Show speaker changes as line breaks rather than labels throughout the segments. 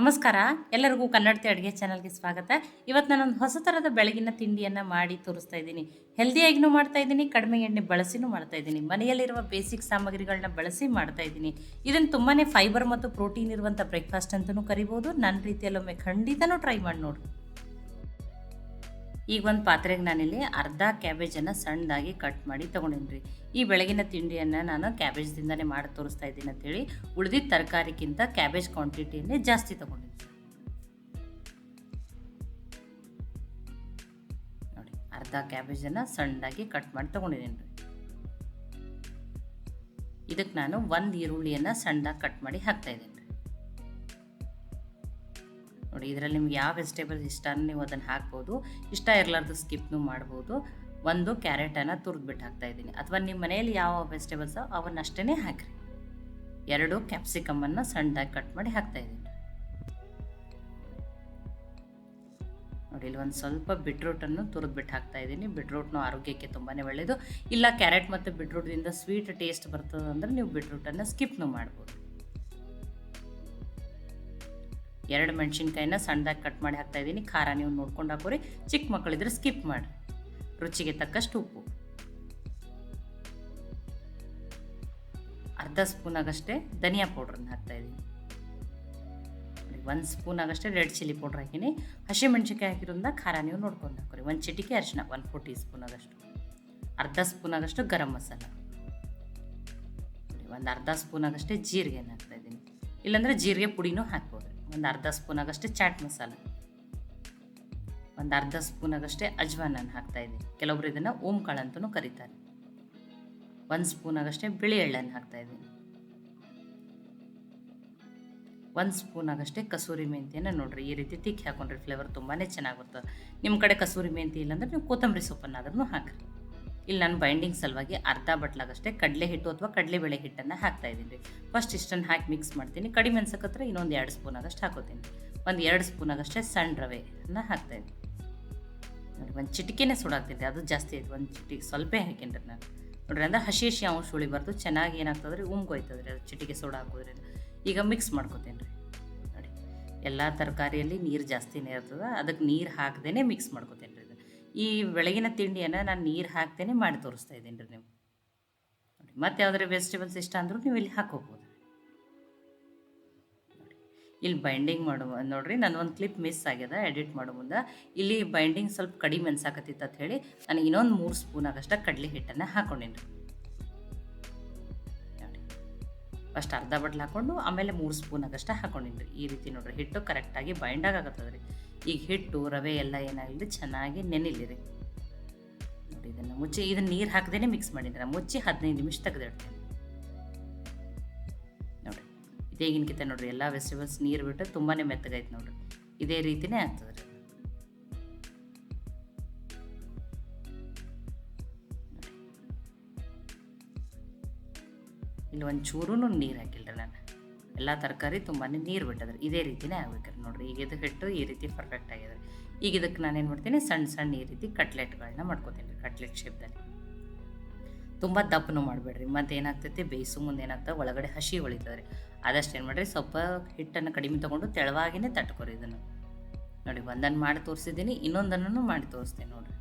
ನಮಸ್ಕಾರ. ಎಲ್ಲರಿಗೂ ಕನ್ನಡತಿ ಅಡುಗೆ ಚಾನಲ್ಗೆ ಸ್ವಾಗತ. ಇವತ್ತು ನಾನೊಂದು ಹೊಸ ಥರದ ಬೆಳಗಿನ ತಿಂಡಿಯನ್ನು ಮಾಡಿ ತೋರಿಸ್ತಾ ಇದ್ದೀನಿ. ಹೆಲ್ದಿಯಾಗಿನೂ ಮಾಡ್ತಾ ಇದ್ದೀನಿ, ಕಡಿಮೆ ಎಣ್ಣೆ ಬಳಸಿನೂ ಮಾಡ್ತಾ ಇದ್ದೀನಿ. ಮನೆಯಲ್ಲಿರುವ ಬೇಸಿಕ್ ಸಾಮಗ್ರಿಗಳನ್ನ ಬಳಸಿ ಮಾಡ್ತಾ ಇದ್ದೀನಿ. ಇದನ್ನು ತುಂಬಾ ಫೈಬರ್ ಮತ್ತು ಪ್ರೋಟೀನ್ ಇರುವಂಥ ಬ್ರೇಕ್ಫಾಸ್ಟ್ ಅಂತಲೂ ಕರಿಬೋದು. ನನ್ನ ರೀತಿಯಲ್ಲೊಮ್ಮೆ ಖಂಡಿತನೂ ಟ್ರೈ ಮಾಡಿ ನೋಡಿ. ಈಗ ಒಂದು ಪಾತ್ರೆಗೆ ನಾನಿಲ್ಲಿ ಅರ್ಧ ಕ್ಯಾಬೇಜನ್ನು ಸಣ್ಣದಾಗಿ ಕಟ್ ಮಾಡಿ ತೊಗೊಂಡಿನಿ ಈ ಬೆಳಗಿನ ತಿಂಡಿಯನ್ನು ನಾನು ಕ್ಯಾಬೇಜ್ದಿಂದನೇ ಮಾಡಿ ತೋರಿಸ್ತಾ ಇದ್ದೀನಿ ಅಂತೇಳಿ ಉಳಿದಿದ್ದ ತರಕಾರಿಗಿಂತ ಕ್ಯಾಬೇಜ್ ಕ್ವಾಂಟಿಟಿಯನ್ನೇ ಜಾಸ್ತಿ ತೊಗೊಂಡಿದ್ದೀನಿ ನೋಡಿ, ಅರ್ಧ ಕ್ಯಾಬೇಜನ್ನು ಸಣ್ಣದಾಗಿ ಕಟ್ ಮಾಡಿ ತೊಗೊಂಡಿದ್ದೀನಿ ರೀ ಇದಕ್ಕೆ ನಾನು ಒಂದು ಈರುಳ್ಳಿಯನ್ನು ಸಣ್ಣದಾಗಿ ಕಟ್ ಮಾಡಿ ಹಾಕ್ತಾ ಇದ್ದೀನಿ. ರೀ ನೋಡಿ, ಇದರಲ್ಲಿ ನಿಮ್ಗೆ ಯಾವ ವೆಜಿಟೇಬಲ್ಸ್ ಇಷ್ಟ ನೀವು ಅದನ್ನು ಹಾಕ್ಬೋದು. ಇಷ್ಟ ಇರಲಾರ್ದು ಸ್ಕಿಪ್ನು ಮಾಡ್ಬೋದು. ಒಂದು ಕ್ಯಾರೆಟನ್ನು ತುರಿದ್ಬಿಟ್ಟು ಹಾಕ್ತಾ ಇದ್ದೀನಿ. ಅಥವಾ ನಿಮ್ಮ ಮನೆಯಲ್ಲಿ ಯಾವ ವೆಜಿಟೇಬಲ್ಸ್ ಅವನ್ನಷ್ಟೇ ಹಾಕಿರಿ. ಎರಡು ಕ್ಯಾಪ್ಸಿಕಮನ್ನು ಸಣ್ಣದಾಗಿ ಕಟ್ ಮಾಡಿ ಹಾಕ್ತಾ ಇದ್ದೀನಿ. ನೋಡಿ, ಇಲ್ಲಿ ಒಂದು ಸ್ವಲ್ಪ ಬಿಟ್ರೂಟನ್ನು ತುರಿದ್ಬಿಟ್ಟು ಹಾಕ್ತಾ ಇದ್ದೀನಿ. ಬಿಟ್ರೂಟ್ನು ಆರೋಗ್ಯಕ್ಕೆ ತುಂಬಾ ಒಳ್ಳೆಯದು ಇಲ್ಲ ಕ್ಯಾರೆಟ್ ಮತ್ತು ಬಿಟ್ರೂಟ್ದಿಂದ ಸ್ವೀಟ್ ಟೇಸ್ಟ್ ಬರ್ತದೆ ಅಂದರೆ ನೀವು ಬಿಟ್ರೂಟನ್ನು ಸ್ಕಿಪ್ನು ಮಾಡ್ಬೋದು. ಎರಡು ಮೆಣಸಿನ್ಕಾಯಿನ ಸಣ್ಣದಾಗಿ ಕಟ್ ಮಾಡಿ ಹಾಕ್ತಾ ಇದ್ದೀನಿ. ಖಾರ ನೀವು ನೋಡ್ಕೊಂಡು ಹಾಕೋರಿ. ಚಿಕ್ಕ ಮಕ್ಕಳಿದ್ರೆ ಸ್ಕಿಪ್ ಮಾಡಿ. ರುಚಿಗೆ ತಕ್ಕಷ್ಟು ಉಪ್ಪು. ಅರ್ಧ ಸ್ಪೂನ್ ಆಗಷ್ಟೇ ಧನಿಯಾ ಪೌಡ್ರನ್ನ ಹಾಕ್ತಾ ಇದ್ದೀನಿ. ಒಂದು ಸ್ಪೂನ್ ಆಗಷ್ಟೇ ರೆಡ್ ಚಿಲ್ಲಿ ಪೌಡ್ರ್ ಹಾಕಿನಿ. ಹಸಿ ಮೆಣಸಿನ್ಕಾಯಿ ಹಾಕಿರೋದ್ರಿಂದ ಖಾರ ನೀವು ನೋಡ್ಕೊಂಡು ಹಾಕೋರಿ. ಒಂದು ಚಿಟಿಕೆ ಅರಿಶಿನ ಒನ್ ಫೋರ್ ಟೀ ಸ್ಪೂನ್ ಆಗಷ್ಟು ಅರ್ಧ ಸ್ಪೂನ್ ಆಗಷ್ಟು ಗರಂ ಮಸಾಲ. ಒಂದು ಅರ್ಧ ಸ್ಪೂನ್ ಆಗಷ್ಟೇ ಜೀರಿಗೆನ ಹಾಕ್ತಾ ಇದ್ದೀನಿ. ಇಲ್ಲಾಂದರೆ ಜೀರಿಗೆ ಪುಡಿನೂ ಹಾಕ್ಬೋದು. ಒಂದು ಅರ್ಧ ಸ್ಪೂನ್ ಆಗಷ್ಟೇ ಚಾಟ್ ಮಸಾಲ. ಒಂದು ಅರ್ಧ ಸ್ಪೂನ್ ಆಗಷ್ಟೇ ಅಜ್ವಾನನ್ನು ಹಾಕ್ತಾ ಇದ್ದೀನಿ. ಕೆಲವೊಬ್ರು ಇದನ್ನು ಓಂ ಕಾಳು ಅಂತಲೂ ಕರೀತಾರೆ. ಒಂದು ಸ್ಪೂನ್ ಆಗಷ್ಟೇ ಬಿಳಿ ಎಳ್ಳನ್ನು ಹಾಕ್ತಾ ಇದ್ದೀನಿ. ಒಂದು ಸ್ಪೂನ್ ಆಗಷ್ಟೇ ಕಸೂರಿ ಮೆಂತಿಯನ್ನು ನೋಡ್ರಿ, ಈ ರೀತಿ ತಿಕ್ಕಿ ಹಾಕೊಂಡ್ರಿ ಫ್ಲೇವರ್ ತುಂಬಾ ಚೆನ್ನಾಗಿ ಬರ್ತದೆ. ನಿಮ್ಮ ಕಡೆ ಕಸೂರಿ ಮೆಂತಿ ಇಲ್ಲಾಂದ್ರೆ ನೀವು ಕೊತ್ತಂಬರಿ ಸೊಪ್ಪನ್ನಾದ್ರೂ ಹಾಕ್ರಿ. ಇಲ್ಲಿ ನಾನು ಬೈಂಡಿಂಗ್ ಸಲುವಾಗಿ ಅರ್ಧ ಬಟ್ಲಾಗಷ್ಟೇ ಕಡಲೆ ಹಿಟ್ಟು ಅಥವಾ ಕಡಲೆಬೇಳೆ ಹಿಟ್ಟನ್ನು ಹಾಕ್ತಾ ಇದ್ದೀನಿ ರೀ. ಫಸ್ಟ್ ಇಷ್ಟನ್ನು ಹಾಕಿ ಮಿಕ್ಸ್ ಮಾಡ್ತೀನಿ. ಕಡಿಮೆ ಅನ್ಸಕತ್ರ ಇನ್ನೊಂದು ಎರಡು ಸ್ಪೂನ್ ಆಗಷ್ಟು ಹಾಕೋತೀನಿ. ಒಂದು ಎರಡು ಸ್ಪೂನ್ ಆಗಷ್ಟೇ ಸಣ್ಣ ರವೆಯನ್ನು ಹಾಕ್ತಾಯಿದ್ದೀನಿ ನೋಡಿ, ಒಂದು ಚಿಟಿಕೆನೇ ಸುಡಾಕ್ತಿದ್ದೆ ಅದು ಜಾಸ್ತಿ ಆಯ್ತು. ಒಂದು ಚಿಟಿಕೆ ಸ್ವಲ್ಪ ಹಾಕೇನ್ರಿ ನಾನು. ನೋಡ್ರಿ, ಅಂದ್ರೆ ಹಸಿ ಹಸಿ ಅಂಶ ಉಳಿಬಾರ್ದು ಚೆನ್ನಾಗಿ ಏನಾಗ್ತದ್ರಿ ಉಮ್ಗೋಯ್ತದೆ ರೀ ಅದು ಚಿಟಿಕೆ ಸೋಡಾ ಹಾಕೋದ್ರಿಂದ ಈಗ ಮಿಕ್ಸ್ ಮಾಡ್ಕೋತೀನಿ ರೀ. ನೋಡಿ, ಎಲ್ಲ ತರಕಾರಿಯಲ್ಲಿ ನೀರು ಜಾಸ್ತಿನೇ ಇರ್ತದೆ. ಅದಕ್ಕೆ ನೀರು ಹಾಕ್ದೇ ಮಿಕ್ಸ್ ಮಾಡ್ಕೋತೀನಿ. ರೀ ಈ ಬೆಳಗಿನ ತಿಂಡಿಯನ್ನು ನಾನು ನೀರು ಹಾಕ್ತೇನೆ ಮಾಡಿ ತೋರಿಸ್ತಾ ಇದ್ದೀನಿ ರೀ ನೀವು. ನೋಡಿ, ಮತ್ತೆ ಯಾವುದಾದ್ರು ವೆಜಿಟೇಬಲ್ಸ್ ಇಷ್ಟ ಅಂದರೂ ನೀವು ಇಲ್ಲಿ ಹಾಕೋಬೋದು ಇಲ್ಲಿ ಬೈಂಡಿಂಗ್ ಮಾಡುವ, ನೋಡಿರಿ, ನಾನು ಒಂದು ಕ್ಲಿಪ್ ಮಿಸ್ ಆಗ್ಯದ ಎಡಿಟ್ ಮಾಡೋ ಮುಂದೆ. ಇಲ್ಲಿ ಬೈಂಡಿಂಗ್ ಸ್ವಲ್ಪ ಕಡಿಮೆ ಅನ್ಸಾಕತ್ತಿತ್ತು ಅಂತ ಹೇಳಿ, ನಾನು ಇನ್ನೊಂದು ಮೂರು ಸ್ಪೂನ್ ಆಗಷ್ಟ ಕಡಲೆ ಹಿಟ್ಟನ್ನು ಹಾಕ್ಕೊಂಡಿನಿ ನೋಡಿ ಫಸ್ಟ್ ಅರ್ಧ ಬಟ್ಲು ಹಾಕ್ಕೊಂಡು ಆಮೇಲೆ ಮೂರು ಸ್ಪೂನ್ ಆಗಷ್ಟ ಹಾಕ್ಕೊಂಡಿನಿ ಈ ರೀತಿ ನೋಡ್ರಿ, ಹಿಟ್ಟು ಕರೆಕ್ಟಾಗಿ ಬೈಂಡ್ ಆಗತ್ತದ ರೀ ಈಗ ಹಿಟ್ಟು, ರವೆ ಎಲ್ಲ ಏನಾಗಲಿ ಚೆನ್ನಾಗಿ ನೆನಿಲಿರಿ. ನೋಡಿ ಇದನ್ನು ಮುಚ್ಚಿ, ಇದನ್ನು ನೀರು ಹಾಕದೇ ಮಿಕ್ಸ್ ಮಾಡಿದ್ರೆ, ಮುಚ್ಚಿ ಹದಿನೈದು ನಿಮಿಷ ತೆಗೆದಿಡ್ತೀನಿ. ನೋಡಿರಿ ಇದೇಗಿನಕಿಂತ ನೋಡ್ರಿ, ಎಲ್ಲ ವೆಜಿಟೇಬಲ್ಸ್ ನೀರು ಬಿಟ್ಟು ತುಂಬಾ ಮೆತ್ತಗೈತೆ ನೋಡಿರಿ. ಇದೇ ರೀತಿನೇ ಆಗ್ತದೆ ಇಲ್ಲಿ ಒಂದು ಚೂರು ನೀರು ಹಾಕಿಲ್ಲ ನಾನು. ಎಲ್ಲ ತರಕಾರಿ ತುಂಬಾ ನೀರು ಬಿಟ್ಟದ್ರಿ. ಇದೇ ರೀತಿನೇ ಆಗ್ಬೇಕ್ರಿ ನೋಡಿರಿ. ಈಗ ಇದು ಹಿಟ್ಟು ಈ ರೀತಿ ಪರ್ಫೆಕ್ಟ್ ಆಗಿದೆ ಈಗ ಇದಕ್ಕೆ ನಾನು ಏನು ಮಾಡ್ತೀನಿ? ಸಣ್ಣ ಸಣ್ಣ ಈ ರೀತಿ ಕಟ್ಲೆಟ್ಗಳನ್ನ ಮಾಡ್ಕೋತೀನಿ ರೀ ಕಟ್ಲೆಟ್ ಶೇಪ್ದಲ್ಲಿ ತುಂಬ ದಪ್ಪನೂ ಮಾಡಬೇಡ್ರಿ. ಮತ್ತು ಏನಾಗ್ತೈತಿ? ಬೇಯಿಸು ಮುಂದೆ ಏನಾಗ್ತದೆ? ಒಳಗಡೆ ಹಸಿ ಹೊಳಿತದ್ರಿ. ಆದಷ್ಟು ಏನು ಮಾಡಿರಿ? ಸ್ವಲ್ಪ ಹಿಟ್ಟನ್ನು ಕಡಿಮೆ ತೊಗೊಂಡು ತೆಳವಾಗಿನೇ ತಟ್ಕೊರಿ ಇದನ್ನು. ನೋಡಿ ಒಂದನ್ನು ಮಾಡಿ ತೋರಿಸಿದ್ದೀನಿ, ಇನ್ನೊಂದನ್ನು ಮಾಡಿ ತೋರಿಸ್ತೀನಿ ನೋಡಿರಿ.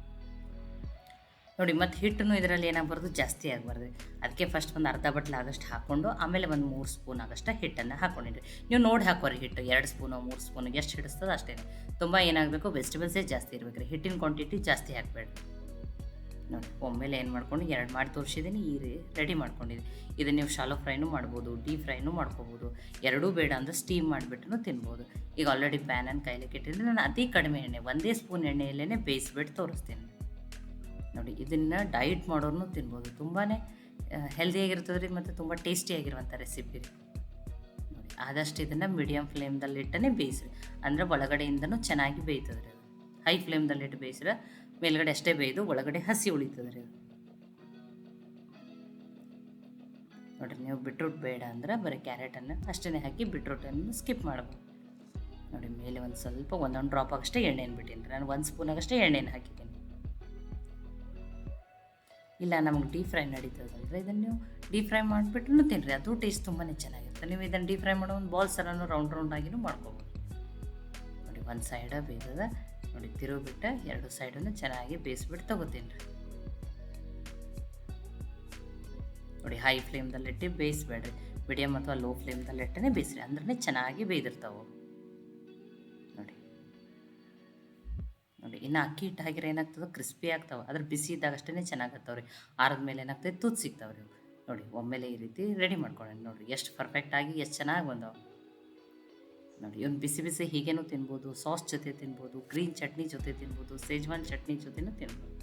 ನೋಡಿ, ಮತ್ತು ಹಿಟ್ಟನ್ನು ಇದರಲ್ಲಿ ಏನಾಗಬಾರ್ದು? ಜಾಸ್ತಿ ಆಗಬಾರ್ದು. ಅದಕ್ಕೆ ಫಸ್ಟ್ ಒಂದು ಅರ್ಧ ಬಟ್ಲು ಆಗಷ್ಟು ಹಾಕ್ಕೊಂಡು ಆಮೇಲೆ ಒಂದು ಮೂರು ಸ್ಪೂನ್ ಆಗಷ್ಟು ಹಿಟ್ಟನ್ನು ಹಾಕ್ಕೊಂಡಿರಿ ನೀವು ನೋಡಿ ಹಾಕೋರಿ ಹಿಟ್ಟು. ಎರಡು ಸ್ಪೂನು, ಮೂರು ಸ್ಪೂನು, ಎಷ್ಟು ಹಿಡಿಸ್ತದೆ ಅಷ್ಟೇ ತುಂಬ ಏನಾಗಬೇಕು, ವೆಜಿಟೇಬಲ್ಸೇ ಜಾಸ್ತಿ ಇರ್ಬೇಕು ಹಿಟ್ಟಿನ ಕ್ವಾಂಟಿಟಿ ಜಾಸ್ತಿ ಹಾಕಬೇಡಿ ನೋಡಿ, ಒಮ್ಮೆಲೆ ಏನು ಮಾಡ್ಕೊಂಡು, ಎರಡು ಮಾಡಿ ತೋರಿಸಿದ್ದೀನಿ ಈ ರೆಡಿ ಮಾಡ್ಕೊಂಡಿದ್ದೀನಿ ಇದನ್ನು ನೀವು ಶಾಲೋ ಫ್ರೈನೂ ಮಾಡ್ಬೋದು ಡೀಪ್ ಫ್ರೈನೂ ಮಾಡ್ಕೋಬೋದು. ಎರಡೂ ಬೇಡ ಅಂದರೆ ಸ್ಟೀಮ್ ಮಾಡಿಬಿಟ್ಟು ತಿನ್ಬೋದು. ಈಗ ಆಲ್ರೆಡಿ ಪ್ಯಾನನ್ನು ಕೈಲಿಕ್ಕೆ ಇಟ್ಟಿದ್ರೆ ನಾನು ಅತಿ ಕಡಿಮೆ ಎಣ್ಣೆ, ಒಂದೇ ಸ್ಪೂನ್ ಎಣ್ಣೆಯಲ್ಲೇ ಬೇಯಿಸ್ಬಿಟ್ಟು ತೋರಿಸ್ತೀನಿ. ನೋಡಿ, ಇದನ್ನು ಡಯಟ್ ಮಾಡೋರು ತಿನ್ಬೋದು. ತುಂಬಾ ಹೆಲ್ದಿಯಾಗಿರ್ತದೆ ರೀ ಮತ್ತು ತುಂಬ ಟೇಸ್ಟಿಯಾಗಿರುವಂಥ ರೆಸಿಪಿ ರೀ. ನೋಡಿ, ಆದಷ್ಟು ಇದನ್ನು ಮೀಡಿಯಮ್ ಫ್ಲೇಮ್ದಲ್ಲಿ ಇಟ್ಟನೇ ಬೇಯಿಸ್ರಿ. ಅಂದರೆ ಒಳಗಡೆಯಿಂದನೂ ಚೆನ್ನಾಗಿ ಬೇಯ್ತದೆ ರೀ ಅದು ಹೈ ಫ್ಲೇಮ್ದಲ್ಲಿ ಇಟ್ಟು ಬೇಯಿಸ್ರೆ, ಮೇಲ್ಗಡೆ ಅಷ್ಟೇ ಬೇಯ್ದು ಒಳಗಡೆ ಹಸಿ ಉಳಿತದೆ ರೀ ನೋಡಿರಿ, ನೀವು ಬಿಟ್ರೂಟ್ ಬೇಡ ಅಂದ್ರೆ ಬರೀ ಕ್ಯಾರೆಟನ್ನು ಅಷ್ಟೇ ಹಾಕಿ ಬಿಟ್ರೂಟನ್ನು ಸ್ಕಿಪ್ ಮಾಡ್ಬೋದು. ನೋಡಿ, ಮೇಲೆ ಒಂದು ಸ್ವಲ್ಪ ಒಂದೊಂದು ಡ್ರಾಪ್ ಆಗಷ್ಟೇ ಎಣ್ಣೆನ ಬಿಟ್ಟಿನಿ ನಾನು ಒಂದು ಸ್ಪೂನಾಗಷ್ಟೇ ಎಣ್ಣೆನ ಹಾಕಿದ್ದೀನಿ. ಇಲ್ಲ, ನಮಗೆ ಡೀಪ್ ಫ್ರೈ ನಡೀತದಲ್ರಿ? ಇದನ್ನು ನೀವು ಡೀಪ್ ಫ್ರೈ ಮಾಡಿಬಿಟ್ಟು ತಿನ್ನಿರಿ ಅದು ಟೇಸ್ಟ್ ತುಂಬಾ ಚೆನ್ನಾಗಿರುತ್ತೆ. ನೀವು ಇದನ್ನು ಡೀಪ್ ಫ್ರೈ ಮಾಡೋ ಒಂದು ಬಾಲ್ ಥರನೂ ರೌಂಡ್ ರೌಂಡ್ ಆಗಿನೂ ಮಾಡ್ಕೋಬೋದು. ಒಂದು ಸೈಡ ಬೇಯ್ದದ ನೋಡಿ ತಿರುಗಿಬಿಟ್ಟು ಎರಡು ಸೈಡನ್ನು ಚೆನ್ನಾಗಿ ಬೇಯಿಸ್ಬಿಟ್ಟು ತಗೋತೀನಿ ರೀ. ನೋಡಿ ಹೈ ಫ್ಲೇಮ್ದಲ್ಲಿಟ್ಟು ಬೇಯಿಸ್ಬೇಡ್ರಿ. ಮೀಡಿಯಮ್ ಅಥವಾ ಲೋ ಫ್ಲೇಮ್ದಲ್ಲಿಟ್ಟೇ ಬೇಯಿಸ್ರಿ. ಅಂದ್ರೆ ಚೆನ್ನಾಗಿ ಬೇಯ್ದಿರ್ತಾವೆ. ನೋಡಿ ನೋಡಿ. ಇನ್ನು ಅಕ್ಕಿ ಹಿಟ್ಟು ಹಾಕಿರೋ ಏನಾಗ್ತದೆ ಕ್ರಿಸ್ಪಿ ಆಗ್ತಾವೆ. ಅದ್ರ ಬಿಸಿ ಇದ್ದಾಗ ಅಷ್ಟೇ ಚೆನ್ನಾಗತ್ತವ್ರಿ. ಆರದ ಮೇಲೆ ಏನಾಗ್ತದೆ ತೂತು ಸಿಗ್ತಾವೆ ರೀ ನೋಡಿ, ಒಮ್ಮೆಲೆ ಈ ರೀತಿ ರೆಡಿ ಮಾಡ್ಕೊಳ್ಳೋಣ ನೋಡಿರಿ. ಎಷ್ಟು ಪರ್ಫೆಕ್ಟಾಗಿ ಎಷ್ಟು ಚೆನ್ನಾಗಿ ಬಂದವು. ನೋಡಿ, ಇವ್ನು ಬಿಸಿ ಬಿಸಿ ಹೀಗೇನು ತಿನ್ಬೋದು ಸಾಸ್ ಜೊತೆ ತಿನ್ಬೋದು ಗ್ರೀನ್ ಚಟ್ನಿ ಜೊತೆ ತಿನ್ಬೋದು ಸೇಜ್ವಾನ್ ಚಟ್ನಿ ಜೊತೆನೂ ತಿನ್ಬೋದು.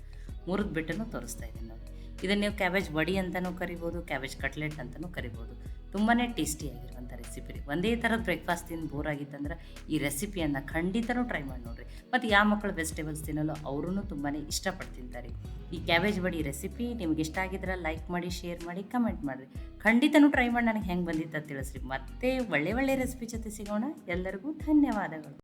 ಮುರಿದ ಬಿಟ್ಟನ್ನು ತೋರಿಸ್ತಾ ಇದ್ದೀನಿ ನೋಡಿ. ಇದನ್ನು ನೀವು ಕ್ಯಾಬೇಜ್ ಬಡಿ ಅಂತಲೂ ಕರಿಬೋದು ಕ್ಯಾಬೇಜ್ ಕಟ್ಲೆಟ್ ಅಂತಲೂ ಕರಿಬೋದು. ತುಂಬಾ ಟೇಸ್ಟಿಯಾಗಿರುವಂಥ ರೆಸಿಪಿ ಒಂದೇ ಥರದ ಬ್ರೇಕ್ಫಾಸ್ಟ್ ತಿಂದು ಬೋರ್ ಆಗಿತ್ತಂದ್ರೆ ಈ ರೆಸಿಪಿಯನ್ನು ಖಂಡಿತನೂ ಟ್ರೈ ಮಾಡಿ ನೋಡಿರಿ. ಮತ್ತು ಯಾವ ಮಕ್ಕಳು ವೆಜಿಟೇಬಲ್ಸ್ ತಿನ್ನಲು ಅವರೂ ತುಂಬಾ ಇಷ್ಟಪಟ್ಟು ತಿಂತಾರೆ ಈ ಕ್ಯಾಬೇಜ್ ಬಡಿ ರೆಸಿಪಿ ನಿಮ್ಗೆ ಇಷ್ಟ ಆಗಿದ್ರೆ ಲೈಕ್ ಮಾಡಿ ಶೇರ್ ಮಾಡಿ ಕಮೆಂಟ್ ಮಾಡಿರಿ. ಖಂಡಿತನೂ ಟ್ರೈ ಮಾಡಿ, ನನಗೆ ಹೆಂಗೆ ಬಂದಿತ್ತು ತಿಳಿಸ್ರಿ. ಮತ್ತೆ ಒಳ್ಳೆ ಒಳ್ಳೆ ರೆಸಿಪಿ ಜೊತೆ ಸಿಗೋಣ. ಎಲ್ಲರಿಗೂ ಧನ್ಯವಾದಗಳು.